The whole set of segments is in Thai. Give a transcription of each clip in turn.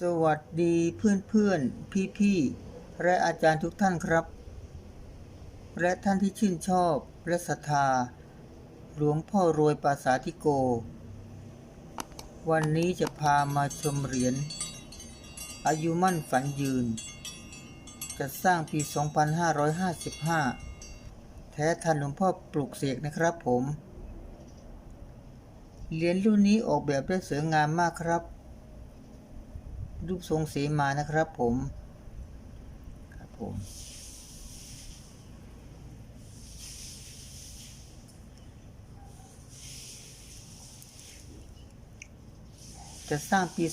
สวัสดีเพื่อนเพื่อนพี่พี่ๆและอาจารย์ทุกท่านครับ และท่านที่ชื่นชอบและศรัทธา หลวงพ่อรวยปราสาธิโก วันนี้จะพามาชมเหรียญอายุมั่นฝันยืน จะสร้างปี 2555 แท้ทันหลวงพ่อปลูกเสกนะครับผม เหรียญรุ่นนี้ออกแบบได้สวยงามมากครับ รูปทรงเสมานะครับผมครับผมจะสร้างปี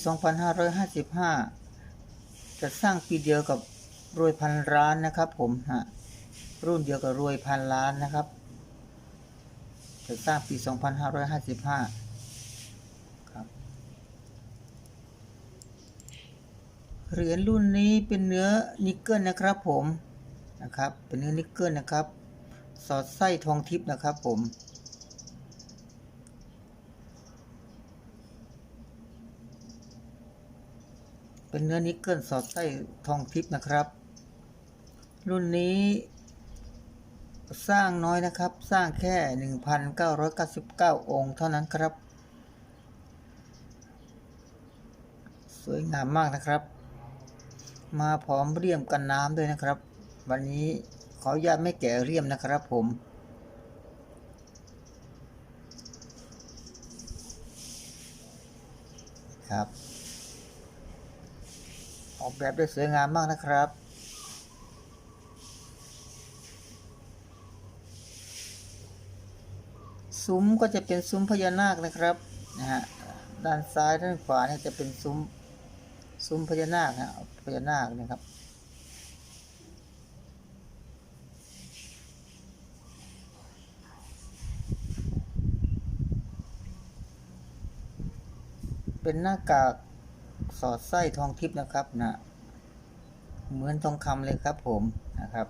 2555 จะสร้างปีเดียวกับรวยพันล้านนะครับผมฮะรุ่นเดียวกับรวยพันล้านนะครับ จะสร้างปี 2555 ครับ เหรียญรุ่นนี้เป็นเนื้อนิกเกิลนะครับผมนะครับ เป็นเนื้อนิกเกิลนะครับ สอดไส้ทองทิพย์นะครับผมเป็นเนื้อนิกเกิลสอดไส้ทองทิพย์นะครับ รุ่นนี้ สร้างน้อยนะครับ สร้างแค่ 1,999 องค์เท่านั้นครับ สวยงามมากนะครับ มาพร้อมเรียมกันน้ำด้วยนะครับ วันนี้ขออนุญาตไม่แกะเรียมนะครับผม ครับ ออกแบบได้สวยงามมากนะครับซุ้มก็จะเป็นซุ้มพญานาคนะครับนะฮะด้านซ้ายด้านขวาเนี่ยจะเป็นซุ้ม ซุ้มพญานาคนะพญานาคนะครับเป็นหน้ากากสอดไส้ทองทิพย์นะครับนะเหมือนทองคำเลยครับผมนะครับ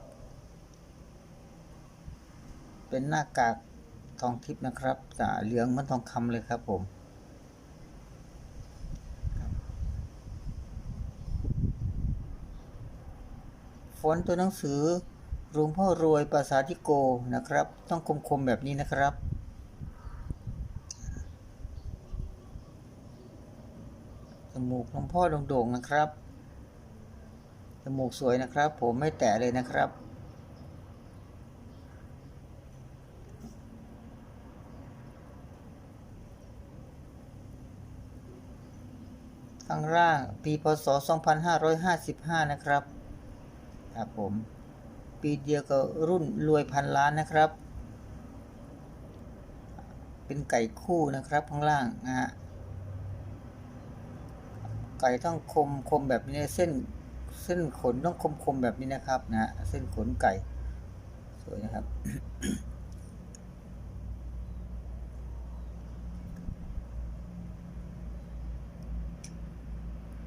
เป็นหน้ากากทองทิพย์นะครับจะเหลืองเหมือนทองคำเลยครับผม ฟ อนต์ตัวหนังสือหลวงพ่อรวยภาษาทิโกนะครับ ต้องคมๆแบบนี้นะครับจมูกหลวงพ่อโด่งๆนะครับจมูกสวยนะครับ ผมไม่แตะเลยนะครับ ข้างล่างปีพศ 2555 นะครับ ครับผม ปีเดียวกับรุ่นรวยพันล้านนะครับ เป็นไก่คู่นะครับข้างล่างนะฮะไก่ต้องคมคมแบบนี้เส้นเส้นขนต้องคมคมแบบนี้นะครับนะฮะเส้นขนไก่ สวยนะครับ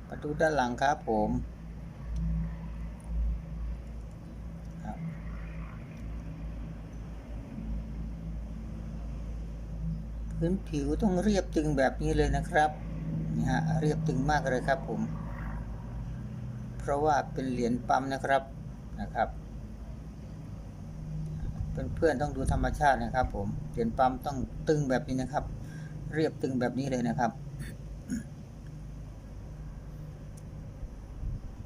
มาดูด้านหลังครับผมครับ พื้นผิวต้องเรียบตึงแบบนี้เลยนะครับนี่ฮะเรียบตึงมากเลยครับผม เพราะว่าเป็นเหรียญปั๊มนะครับนะครับเพื่อนๆต้องดูธรรมชาตินะครับ ผมเหรียญปั๊มต้องตึงแบบนี้นะครับ เรียบตึงแบบนี้เลยนะครับ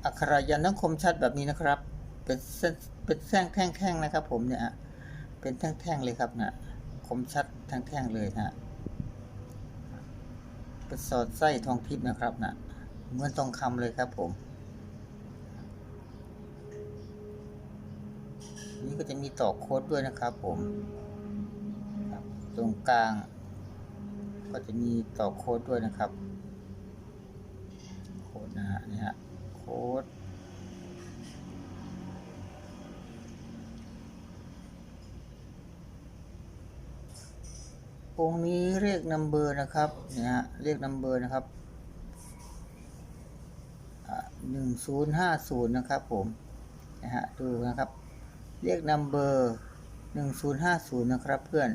อักขระยันต์ต้องคมชัดแบบนี้นะครับ เป็นเส้นเป็นแท่งแท่งๆนะครับ ผมเนี่ยเป็นแท่งๆเลยครับนะคมชัดแท่งๆเลยนะ สอดไส้ทองทิพย์นะครับนะเหมือนทองคำเลยครับผมนี่ก็จะมีต่อโค้ดด้วยนะครับผมตรงกลาง ก็จะมีต่อโค้ดด้วยนะครับ โค้ดนะฮะนี่ฮะโค้ด องค์นี้เรียกนัมเบอร์นะครับเนี่ยฮะเรียกนัมเบอร์นะครับหนึ่งศูนย์ห้าศูนย์นะครับผมนะฮะดูนะครับเรียกนัมเบอร์หนึ่งศูนย์ห้าศูนย์นะครับเพื่อน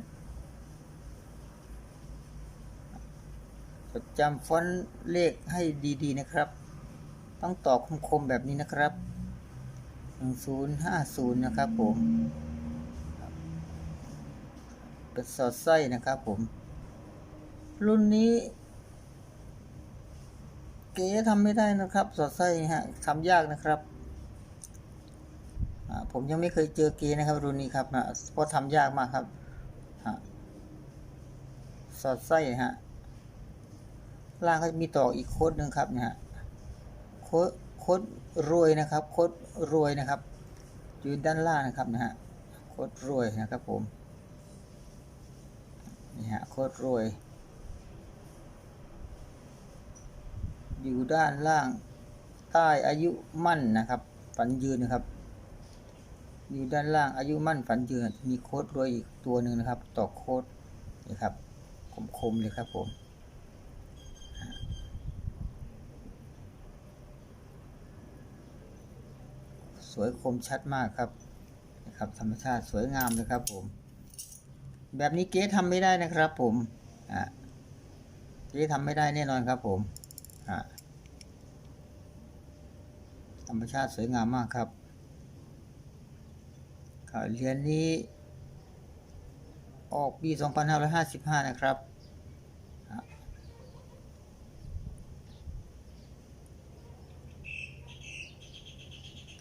จดจำฟอนต์เลขให้ดีๆนะครับ ต้องต่อคมๆแบบนี้นะครับหนึ่งศูนย์ห้าศูนย์นะครับผม สอดไส้นะครับผม รุ่นนี้ เก๋ทำไม่ได้นะครับ สอดไส้ฮะทำยากนะครับ ผมยังไม่เคยเจอเก๋นะครับ รุ่นนี้ครับนะเพราะทำยากมากครับสอดไส้ฮะล่างก็จะมีต่ออีกโค้ดหนึ่งครับเนี่ยฮะโค้ดโค้ดรวยนะครับ โค้ดรวยนะครับ อยู่ด้านล่างนะครับนะฮะโค้ดรวยนะครับผม นี่ฮะโค้ดรวย อยู่ด้านล่างใต้อายุมั่นนะครับ ฝันยืนนะครับ อยู่ด้านล่างอายุมั่นฝันยืน มีโค้ดรวยอีกตัวหนึ่งนะครับ ต่อโค้ดนี่ครับคมๆเลยครับผมสวยคมชัดมากครับนะครับธรรมชาติสวยงามเลยครับผม แบบนี้เก๊ทำไม่ได้นะครับผมเก๊ทำไม่ได้แน่นอนครับผมธรรมชาติสวยงามมากครับข่าวเรียนนี้ ออกปี 2555 นะครับอะ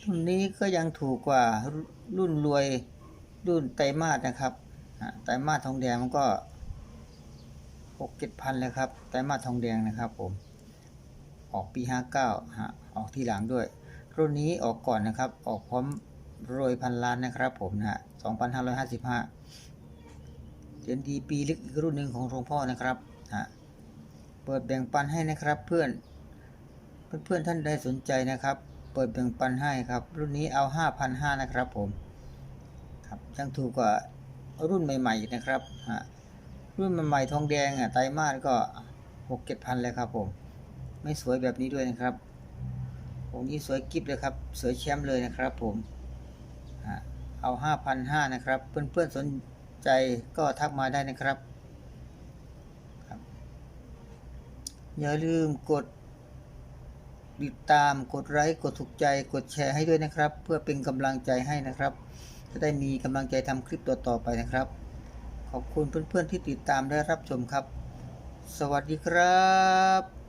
รุ่นนี้ก็ยังถูกกว่ารุ่นรวยรุ่นไตรมาสนะครับ ไตรมาสทองแดงมันก็หกเจ็ดพันเลยครับไตรมาสทองแดงนะครับผมออกปี59ฮะออกทีหลังด้วย รุ่นนี้ออกก่อนนะครับ ออกพร้อมรวยพันล้านนะครับผมนะฮะ2555เหรียญดีปีลึกอีกรุ่นหนึ่งของหลวงพ่อนะครับฮะเปิดแบ่งปันให้นะครับเพื่อนเพื่อนๆท่านใดสนใจนะครับ เปิดแบ่งปันให้ครับ รุ่นนี้เอา 5,500นะครับผมครับยังถูกกว่า รุ่นใหม่ ๆ นะครับฮะรุ่นใหม่ๆทองแดงอะไตรมาสก็หกเจ็ดพันเลยครับผมไม่สวยแบบนี้ด้วยนะครับองนี้สวยกิฟเลยครับสวยแชมป์เลยนะครับผมฮะเอาห้าพันห้านะครับ เพื่อนๆสนใจก็ทักมาได้นะครับครับ อย่าลืมกดติดตามกดไลค์กดถูกใจกดแชร์ให้ด้วยนะครับ เพื่อเป็นกำลังใจให้นะครับ จะได้มีกำลังใจทำคลิปต่อๆไปนะครับ ขอบคุณเพื่อนๆที่ติดตามและรับชมครับ สวัสดีครับ